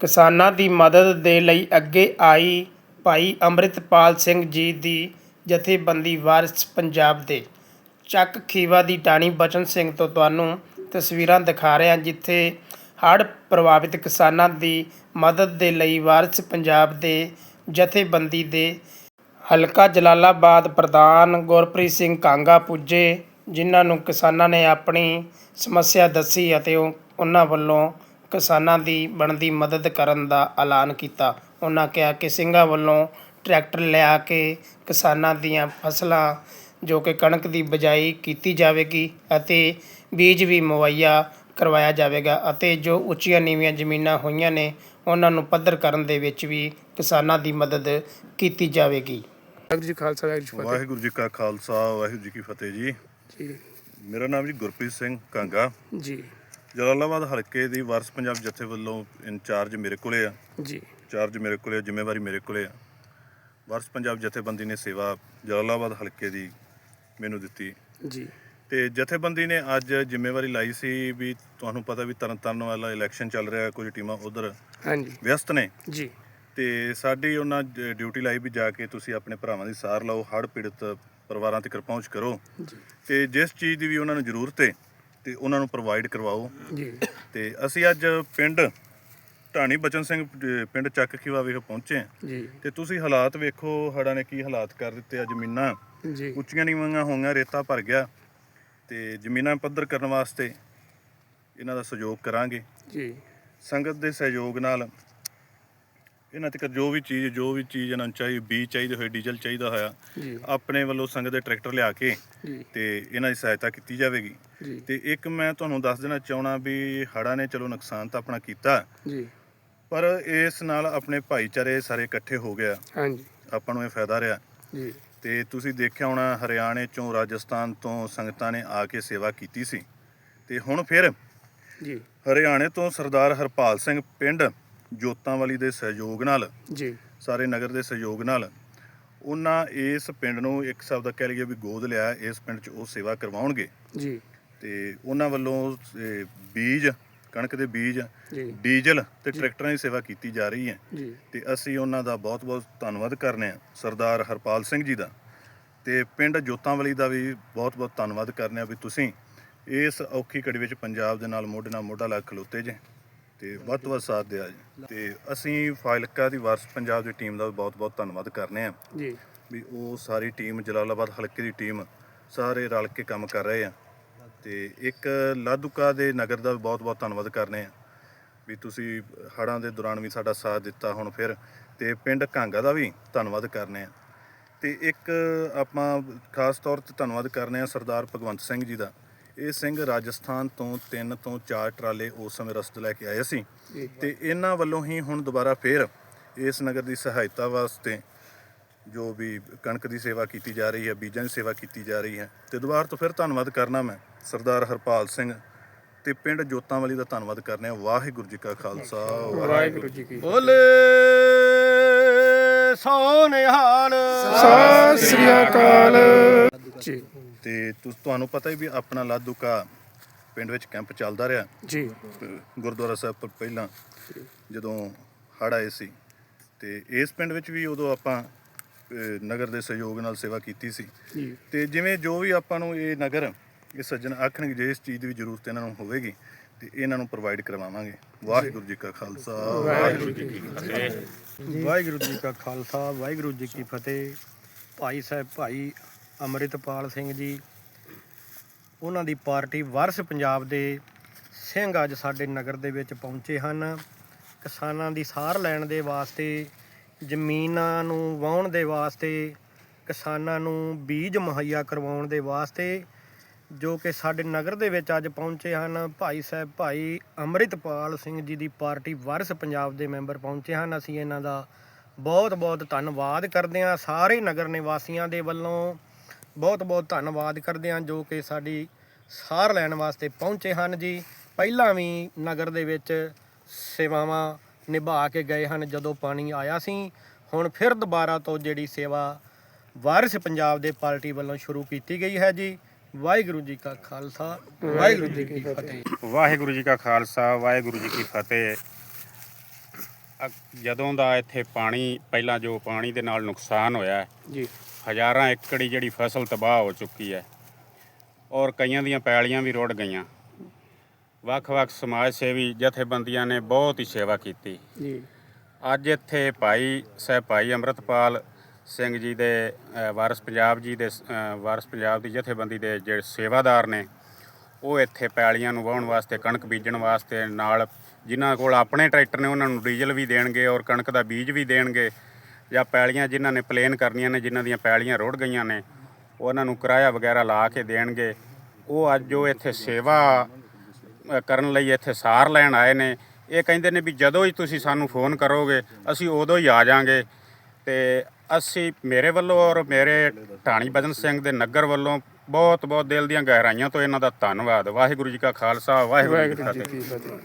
ਕਿਸਾਨਾਂ ਦੀ ਮਦਦ ਦੇ ਲਈ ਅੱਗੇ ਆਈ ਭਾਈ ਅੰਮ੍ਰਿਤਪਾਲ ਸਿੰਘ ਜੀ ਦੀ ਜਥੇਬੰਦੀ ਵਾਰਿਸ ਪੰਜਾਬ ਦੇ। ਚੱਕ ਖੀਵਾ ਦੀ ਟਾਣੀ ਬਚਨ ਸਿੰਘ ਤੋਂ ਤੁਹਾਨੂੰ ਤਸਵੀਰਾਂ ਦਿਖਾ ਰਹੇ ਹਾਂ ਜਿੱਥੇ ਹੜ੍ਹ ਪ੍ਰਭਾਵਿਤ ਕਿਸਾਨਾਂ ਦੀ ਮਦਦ ਦੇ ਲਈ ਵਾਰਿਸ ਪੰਜਾਬ ਦੇ ਜਥੇਬੰਦੀ ਦੇ ਹਲਕਾ ਜਲਾਲਾਬਾਦ ਪ੍ਰਧਾਨ ਗੁਰਪ੍ਰੀਤ ਸਿੰਘ ਕਾਂਗਾ ਪੁੱਜੇ, ਜਿਨ੍ਹਾਂ ਨੂੰ ਕਿਸਾਨਾਂ ਨੇ ਆਪਣੀ ਸਮੱਸਿਆ ਦੱਸੀ ਅਤੇ ਉਹ ਉਹਨਾਂ ਵੱਲੋਂ ਕਿਸਾਨਾਂ ਦੀ ਬਣਦੀ ਮਦਦ ਕਰਨ ਦਾ ਐਲਾਨ ਕੀਤਾ। ਉਹਨਾਂ ਕਿਹਾ ਕਿ ਸਿੰਘਾਂ ਵੱਲੋਂ ਟਰੈਕਟਰ ਲਿਆ ਕੇ ਕਿਸਾਨਾਂ ਦੀਆਂ ਫਸਲਾਂ ਜੋ ਕਿ ਕਣਕ ਦੀ ਬਜਾਈ ਕੀਤੀ ਜਾਵੇਗੀ ਅਤੇ ਬੀਜ ਵੀ ਮੁਹੱਈਆ ਕਰਵਾਇਆ ਜਾਵੇਗਾ ਅਤੇ ਜੋ ਉੱਚੀਆਂ ਨੀਵੀਆਂ ਜ਼ਮੀਨਾਂ ਹੋਈਆਂ ਨੇ ਉਹਨਾਂ ਨੂੰ ਪੱਧਰ ਕਰਨ ਦੇ ਵਿੱਚ ਵੀ ਕਿਸਾਨਾਂ ਦੀ ਮਦਦ ਕੀਤੀ ਜਾਵੇਗੀ। ਵਾਹਿਗੁਰੂ ਜੀ ਖਾਲਸਾ ਵਾਹਿਗੁਰੂ ਜੀ ਵਾਹਿਗੁਰੂ ਜੀ ਕਾ ਖਾਲਸਾ ਵਾਹਿਗੁਰੂ ਜੀ ਕੀ ਫਤਿਹ ਜੀ। ਜੀ। ਮੇਰਾ ਨਾਮ ਜੀ ਗੁਰਪ੍ਰੀਤ ਸਿੰਘ ਕਾਂਗਾ। ਜੀ। ਜਲਾਲਾਬਾਦ ਹਲਕੇ ਦੀ ਵਾਰਸ ਪੰਜਾਬ ਜਥੇ ਵੱਲੋਂ ਇੰਚਾਰਜ ਮੇਰੇ ਕੋਲੇ ਆ। ਜੀ। ਇੰਚਾਰਜ ਮੇਰੇ ਕੋਲੇ ਆ, ਜ਼ਿੰਮੇਵਾਰੀ ਮੇਰੇ ਕੋਲੇ ਆ। ਵਾਰਸ ਪੰਜਾਬ ਜਥੇਬੰਦੀ ਨੇ ਸੇਵਾ ਜਲਾਲਾਬਾਦ ਹਲਕੇ ਦੀ ਮੈਨੂੰ ਦਿੱਤੀ। ਜੀ। ਤੇ ਜਥੇਬੰਦੀ ਨੇ ਅੱਜ ਜ਼ਿੰਮੇਵਾਰੀ ਲਾਈ ਸੀ ਵੀ ਤੁਹਾਨੂੰ ਪਤਾ ਵੀ ਤਰਨਤਾਰਨ ਵਾਲਾ ਇਲੈਕਸ਼ਨ ਚੱਲ ਰਿਹਾ ਕੁਝ ਟੀਮਾਂ ਉਧਰ ਹਾਂਜੀ। ਵਿਅਸਤ ਨੇ। ਜੀ। ਤੇ ਸਾਡੀ ਉਹਨਾਂ ਡ- ਡਿਊਟੀ ਲਾਈ ਵੀ ਜਾ ਕੇ ਤੁਸੀਂ ਆਪਣੇ ਭਰਾਵਾਂ ਦੀ ਸਾਰ ਲਓ ਹੜ੍ਹ ਪੀੜਤ ਪਰਿਵਾਰਾਂ ਤੱਕ ਪਹੁੰਚ ਕਰੋ। ਜੀ। ਤੇ ਜਿਸ ਚੀਜ਼ ਦੀ ਵੀ ਉਹਨਾਂ ਨੂੰ ਜ਼ਰੂਰਤ ਹੈ ਤੇ ਉਹਨਾਂ ਨੂੰ ਪ੍ਰੋਵਾਈਡ ਕਰਵਾਓ। ਜੀ। ਤੇ ਅਸੀਂ ਅੱਜ ਪਿੰਡ ਢਾਣੀ ਬਚਨ ਸਿੰਘ ਪਿੰਡ ਚੱਕ ਖੀਵਾ ਵਿਖੇ ਪਹੁੰਚੇ ਹਾਂ। ਜੀ। ਤੇ ਤੁਸੀਂ ਹਾਲਾਤ ਵੇਖੋ ਹੜ੍ਹਾਂ ਨੇ ਕੀ ਹਾਲਾਤ ਕਰ ਦਿੱਤੇ ਆ ਜ਼ਮੀਨਾਂ। ਜੀ। ਉੱਚੀਆਂ ਨੀਵੀਆਂ ਹੋਈਆਂ ਰੇਤਾ ਭਰ ਗਿਆ। ਤੇ ਜ਼ਮੀਨਾਂ ਪੱਧਰ ਕਰਨ ਵਾਸਤੇ ਇਹਨਾਂ ਦਾ ਸਹਿਯੋਗ ਕਰਾਂਗੇ। ਜੀ। ਸੰਗਤ ਦੇ ਸਹਿਯੋਗ ਨਾਲ ਇਹਨਾਂ ਤੱਕ ਜੋ ਵੀ ਚੀਜ਼ ਜੋ ਵੀ ਚੀਜ਼ ਇਹਨਾਂ ਨੂੰ ਚਾਹੀਦੀ ਬੀਜ ਚਾਹੀਦੇ ਹੋਏ ਡੀਜ਼ਲ ਚਾਹੀਦਾ ਹੋਇਆ ਆਪਣੇ ਵੱਲੋਂ ਸੰਗਤ ਦੇ ਟਰੈਕਟਰ ਲਿਆ ਕੇ ਤੇ ਇਹਨਾਂ ਦੀ ਸਹਾਇਤਾ ਕੀਤੀ ਜਾਵੇਗੀ। ਤੇ ਇੱਕ ਮੈਂ ਤੁਹਾਨੂੰ ਦੱਸ ਦੇਣਾ ਚਾਹਣਾ ਵੀ ਹੜ੍ਹਾਂ ਨੇ ਚਲੋ ਨੁਕਸਾਨ ਤਾਂ ਆਪਣਾ ਕੀਤਾ ਜੀ। ਪਰ ਇਸ ਨਾਲ ਆਪਣੇ ਭਾਈਚਾਰੇ ਸਾਰੇ ਇਕੱਠੇ ਹੋ ਗਿਆ ਹਾਂਜੀ। ਆਪਾਂ ਨੂੰ ਇਹ ਫਾਇਦਾ ਰਿਹਾ। ਜੀ। ਤੇ ਤੁਸੀਂ ਦੇਖਿਆ ਹੋਣਾ ਹਰਿਆਣੇ ਚੋਂ ਰਾਜਸਥਾਨ ਤੋਂ ਸੰਗਤਾਂ ਨੇ ਆ ਕੇ ਸੇਵਾ ਕੀਤੀ ਸੀ। ਤੇ ਹੁਣ ਫਿਰ ਜੀ। ਹਰਿਆਣੇ ਤੋਂ ਸਰਦਾਰ ਹਰਪਾਲ ਸਿੰਘ ਪਿੰਡ ਜੋਤਾਂ ਵਾਲੀ ਦੇ ਸਹਿਯੋਗ ਨਾਲ ਜੀ। ਸਾਰੇ ਨਗਰ ਦੇ ਸਹਿਯੋਗ ਨਾਲ ਉਹਨਾਂ ਇਸ ਪਿੰਡ ਨੂੰ ਇੱਕ ਸ਼ਬਦ ਦਾ ਕਹਿ ਲਈਏ ਵੀ ਗੋਦ ਲਿਆ ਇਸ ਪਿੰਡ 'ਚ ਉਹ ਸੇਵਾ ਕਰਵਾਉਣਗੇ। ਜੀ। ਤੇ ਉਹਨਾਂ ਵੱਲੋਂ ਇਹ ਬੀਜ ਕਣਕ ਦੇ ਬੀਜ ਜੀ। ਡੀਜ਼ਲ ਤੇ ਟਰੈਕਟਰਾਂ ਦੀ ਸੇਵਾ ਕੀਤੀ ਜਾ ਰਹੀ ਹੈ। ਜੀ। ਤੇ ਅਸੀਂ ਉਹਨਾਂ ਦਾ ਬਹੁਤ-ਬਹੁਤ ਧੰਨਵਾਦ ਕਰਨੇ ਆ ਸਰਦਾਰ ਹਰਪਾਲ ਸਿੰਘ ਜੀ ਦਾ। ਤੇ ਪਿੰਡ ਜੋਤਾਂਵਲੀ ਦਾ ਵੀ ਬਹੁਤ-ਬਹੁਤ ਧੰਨਵਾਦ ਕਰਨੇ ਆ ਵੀ ਤੁਸੀਂ ਇਸ ਔਖੀ ਘੜੀ ਵਿੱਚ ਪੰਜਾਬ ਦੇ ਨਾਲ ਮੋਢੇ ਨਾਲ ਮੋਢਾ ਲਾ ਕੇ ਖਲੋਤੇ ਜੇ। ਤੇ ਵੱਧ ਤੋਂ ਵੱਧ ਸਾਥ ਦਿਆ ਜੀ। ਤੇ ਅਸੀਂ ਫਾਇਲਕਾ ਦੀ ਵਾਰਸ ਪੰਜਾਬ ਦੀ ਟੀਮ ਦਾ ਵੀ ਬਹੁਤ-ਬਹੁਤ ਧੰਨਵਾਦ ਕਰਨੇ ਆ। ਜੀ। ਵੀ ਉਹ ਸਾਰੀ ਟੀਮ ਜਲਾਲਾਬਾਦ ਹਲਕੇ ਦੀ ਟੀਮ ਸਾਰੇ ਰਲ ਕੇ ਕੰਮ ਕਰ ਰਹੇ ਆ। ਤੇ ਇੱਕ ਲਾਧੂਕਾ ਦੇ ਨਗਰ ਦਾ ਵੀ ਬਹੁਤ-ਬਹੁਤ ਧੰਨਵਾਦ ਕਰਨੇ ਆ। ਵੀ ਤੁਸੀਂ ਹੜ੍ਹਾਂ ਦੇ ਦੌਰਾਨ ਵੀ ਸਾਡਾ ਸਾਥ ਦਿੱਤਾ ਹੁਣ ਫਿਰ। ਤੇ ਪਿੰਡ ਕਾਂਗਾ ਦਾ ਵੀ ਧੰਨਵਾਦ ਕਰਨੇ ਆ। ਤੇ ਇੱਕ ਆਪਾਂ ਖਾਸ ਤੌਰ ਤੇ ਧੰਨਵਾਦ ਕਰਨੇ ਆ ਸਰਦਾਰ ਭਗਵੰਤ ਸਿੰਘ ਜੀ ਦਾ। ਇਹ ਸਿੰਘ ਰਾਜਸਥਾਨ ਤੋਂ 3 ਤੋਂ 4 ਟਰਾਲੇ ਉਸ ਸਮੇਂ ਰਸਦ ਲੈ ਕੇ ਆਏ ਸੀ ਤੇ ਇਹਨਾਂ ਵੱਲੋਂ ਹੀ ਹੁਣ ਦੁਬਾਰਾ ਫੇਰ ਇਸ ਨਗਰ ਦੀ ਸਹਾਇਤਾ ਵਾਸਤੇ ਜੋ ਵੀ ਕਣਕ ਦੀ ਸੇਵਾ ਕੀਤੀ ਜਾ ਰਹੀ ਹੈ ਬੀਜਾਂ ਦੀ ਸੇਵਾ ਕੀਤੀ ਜਾ ਰਹੀ ਹੈ ਤੇ ਦੁਬਾਰਾ ਤੋਂ ਫਿਰ ਧੰਨਵਾਦ ਕਰਨਾ ਮੈਂ ਸਰਦਾਰ ਹਰਪਾਲ ਸਿੰਘ ਤੇ ਪਿੰਡ ਜੋਤਾਂਵਾਲੀ ਦਾ ਧੰਨਵਾਦ ਕਰਨੇ ਆ ਵਾਹਿਗੁਰੂ ਜੀ ਕਾ ਖਾਲਸਾ ਵਾਹਿਗੁਰੂ ਜੀ ਕੀ ਬੋਲੇ ਸੋ ਨਿਹਾਲ ਸਤਿ ਸ੍ਰੀ ਅਕਾਲ। ਜੀ। ਤੇ ਤੁਸ- ਤੁਹਾਨੂੰ ਪਤਾ ਹੀ ਵੀ ਆਪਣਾ ਲਾਧੂਕਾ ਪਿੰਡ ਵਿੱਚ ਕੈਂਪ ਚੱਲਦਾ ਰਿਹਾ। ਜੀ। ਗੁਰਦੁਆਰਾ ਸਾਹਿਬ ਤੋਂ ਪਹਿਲਾਂ ਜਦੋਂ ਹੜ੍ਹ ਆਏ ਸੀ ਤੇ ਇਸ ਪਿੰਡ ਵਿੱਚ ਵੀ ਉਦੋਂ ਆਪਾਂ ਅਹ, ਨਗਰ ਦੇ ਸਹਿਯੋਗ ਨਾਲ ਸੇਵਾ ਕੀਤੀ ਸੀ। ਜੀ। ਤੇ ਜਿਵੇਂ ਜੋ ਵੀ ਆਪਾਂ ਨੂੰ ਇਹ ਨਗਰ ਇਹ ਸੱਜਣ ਆਖਣਗੇ ਜੇ ਇਸ ਚੀਜ਼ ਦੀ ਵੀ ਜ਼ਰੂਰਤ ਇਹਨਾਂ ਨੂੰ ਹੋਵੇਗੀ ਤੇ ਇਹਨਾਂ ਨੂੰ ਪ੍ਰੋਵਾਈਡ ਕਰਵਾਵਾਂਗੇ। ਵਾਹਿਗੁਰੂ ਜੀ ਕਾ ਖਾਲਸਾ ਵਾਹਿਗੁਰੂ ਜੀ ਕੀ ਫਤਿਹ। ਵਾਹਿਗੁਰੂ ਜੀ ਕਾ ਖਾਲਸਾ ਵਾਹਿਗੁਰੂ ਜੀ ਕੀ ਫਤਿਹ। ਭਾਈ ਸਾਹਿਬ ਭਾਈ ਅੰਮ੍ਰਿਤਪਾਲ ਸਿੰਘ ਜੀ, ਉਹਨਾਂ ਦੀ ਪਾਰਟੀ ਵਾਰਸ ਪੰਜਾਬ ਦੇ ਸਿੰਘ ਅੱਜ ਸਾਡੇ ਨਗਰ ਦੇ ਵਿੱਚ ਪਹੁੰਚੇ ਹਨ। ਕਿਸਾਨਾਂ ਦੀ ਸਾਰ ਲੈਣ ਦੇ ਵਾਸਤੇ, ਜ਼ਮੀਨਾਂ ਨੂੰ ਵਾਹਣ ਦੇ ਵਾਸਤੇ, ਕਿਸਾਨਾਂ ਨੂੰ ਬੀਜ ਮੁਹੱਈਆ ਕਰਵਾਉਣ ਦੇ ਵਾਸਤੇ ਜੋ ਕਿ ਸਾਡੇ ਨਗਰ ਦੇ ਵਿੱਚ ਅੱਜ ਪਹੁੰਚੇ ਹਨ। ਭਾਈ ਸਾਹਿਬ, ਭਾਈ ਅੰਮ੍ਰਿਤਪਾਲ ਸਿੰਘ ਜੀ ਦੀ ਪਾਰਟੀ ਵਾਰਸ ਪੰਜਾਬ ਦੇ ਮੈਂਬਰ ਪਹੁੰਚੇ ਹਨ। ਅਸੀਂ ਇਹਨਾਂ ਦਾ ਬਹੁਤ ਬਹੁਤ ਧੰਨਵਾਦ ਕਰਦੇ ਹਾਂ। ਸਾਰੇ ਨਗਰ ਨਿਵਾਸੀਆਂ ਦੇ ਵੱਲੋਂ ਬਹੁਤ ਬਹੁਤ ਧੰਨਵਾਦ ਕਰਦੇ ਹਾਂ ਜੋ ਕਿ ਸਾਡੀ ਸਾਰ ਲੈਣ ਵਾਸਤੇ ਪਹੁੰਚੇ ਹਨ ਜੀ। ਪਹਿਲਾਂ ਵੀ ਨਗਰ ਦੇ ਵਿੱਚ ਸੇਵਾਵਾਂ ਨਿਭਾ ਕੇ ਗਏ ਹਨ ਜਦੋਂ ਪਾਣੀ ਆਇਆ ਸੀ। ਹੁਣ ਫਿਰ ਦੁਬਾਰਾ ਤੋਂ ਜਿਹੜੀ ਸੇਵਾ ਵਾਰਿਸ ਪੰਜਾਬ ਦੇ ਪਾਰਟੀ ਵੱਲੋਂ ਸ਼ੁਰੂ ਕੀਤੀ ਗਈ ਹੈ ਜੀ। ਵਾਹਿਗੁਰੂ ਜੀ ਕਾ ਖਾਲਸਾ, ਵਾਹਿਗੁਰੂ ਜੀ ਕੀ ਫਤਿਹ। ਵਾਹਿਗੁਰੂ ਜੀ ਕਾ ਖਾਲਸਾ, ਵਾਹਿਗੁਰੂ ਜੀ ਕੀ ਫਤਿਹ। ਜਦੋਂ ਦਾ ਇੱਥੇ ਪਾਣੀ ਪਹਿਲਾਂ ਜੋ ਪਾਣੀ ਦੇ ਨਾਲ ਨੁਕਸਾਨ ਹੋਇਆ ਜੀ। ਹਜ਼ਾਰਾਂ ਏਕੜ ਜਿਹੜੀ ਫਸਲ ਤਬਾਹ ਹੋ ਚੁੱਕੀ ਹੈ ਔਰ ਕਈਆਂ ਦੀਆਂ ਪੈਲੀਆਂ ਵੀ ਰੁੜ ਗਈਆਂ। ਵੱਖ-ਵੱਖ ਸਮਾਜ ਸੇਵੀ ਜਥੇਬੰਦੀਆਂ ਨੇ ਬਹੁਤ ਹੀ ਸੇਵਾ ਕੀਤੀ। ਜੀ। ਅੱਜ ਇੱਥੇ ਭਾਈ ਸਾਹਿਬ ਭਾਈ ਅੰਮ੍ਰਿਤਪਾਲ ਸਿੰਘ ਜੀ ਦੇ ਵਾਰਿਸ ਪੰਜਾਬ ਜੀ ਦੇ ਵਾਰਿਸ ਪੰਜਾਬ ਦੀ ਜਥੇਬੰਦੀ ਦੇ ਜਿਹੜੇ ਸੇਵਾਦਾਰ ਨੇ ਉਹ ਇੱਥੇ ਪੈਲੀਆਂ ਨੂੰ ਵਾਹੁਣ ਵਾਸਤੇ, ਕਣਕ ਬੀਜਣ ਵਾਸਤੇ ਨਾਲ ਜਿਨ੍ਹਾਂ ਕੋਲ ਆਪਣੇ ਟਰੈਕਟਰ ਨੇ, ਉਹਨਾਂ ਨੂੰ ਡੀਜ਼ਲ ਵੀ ਦੇਣਗੇ ਔਰ ਕਣਕ ਦਾ ਬੀਜ ਵੀ ਦੇਣਗੇ। ਜਾਂ ਪੈਲੀਆਂ ਜਿਨ੍ਹਾਂ ਨੇ ਪਲੇਨ ਕਰਨੀਆਂ ਨੇ, ਜਿਨ੍ਹਾਂ ਦੀਆਂ ਪੈਲੀਆਂ ਰੁੜ ਗਈਆਂ ਨੇ, ਉਹਨਾਂ ਨੂੰ ਕਿਰਾਇਆ ਵਗੈਰਾ ਲਾ ਕੇ ਦੇਣਗੇ। ਉਹ ਅੱਜ ਜੋ ਇੱਥੇ ਸੇਵਾ ਕਰਨ ਲਈ ਇੱਥੇ ਸਾਰ ਲੈਣ ਆਏ ਨੇ। ਇਹ ਕਹਿੰਦੇ ਨੇ ਵੀ ਜਦੋਂ ਹੀ ਤੁਸੀਂ ਸਾਨੂੰ ਫੋਨ ਕਰੋਗੇ, ਅਸੀਂ ਉਦੋਂ ਹੀ ਆ ਜਾਾਂਗੇ। ਤੇ ਅਸੀਂ ਮੇਰੇ ਵੱਲੋਂ ਔਰ ਮੇਰੇ ਢਾਣੀ ਬਦਨ ਸਿੰਘ ਦੇ ਨਗਰ ਵੱਲੋਂ ਬਹੁਤ ਬਹੁਤ ਦਿਲ ਦੀਆਂ ਗਹਿਰਾਈਆਂ ਤੋਂ ਇਹਨਾਂ ਦਾ ਧੰਨਵਾਦ। ਵਾਹਿਗੁਰੂ ਜੀ ਕਾ ਖਾਲਸਾ ਵਾਹਿਗੁਰੂ ਜੀ ਕੀ ਫਤਿਹ।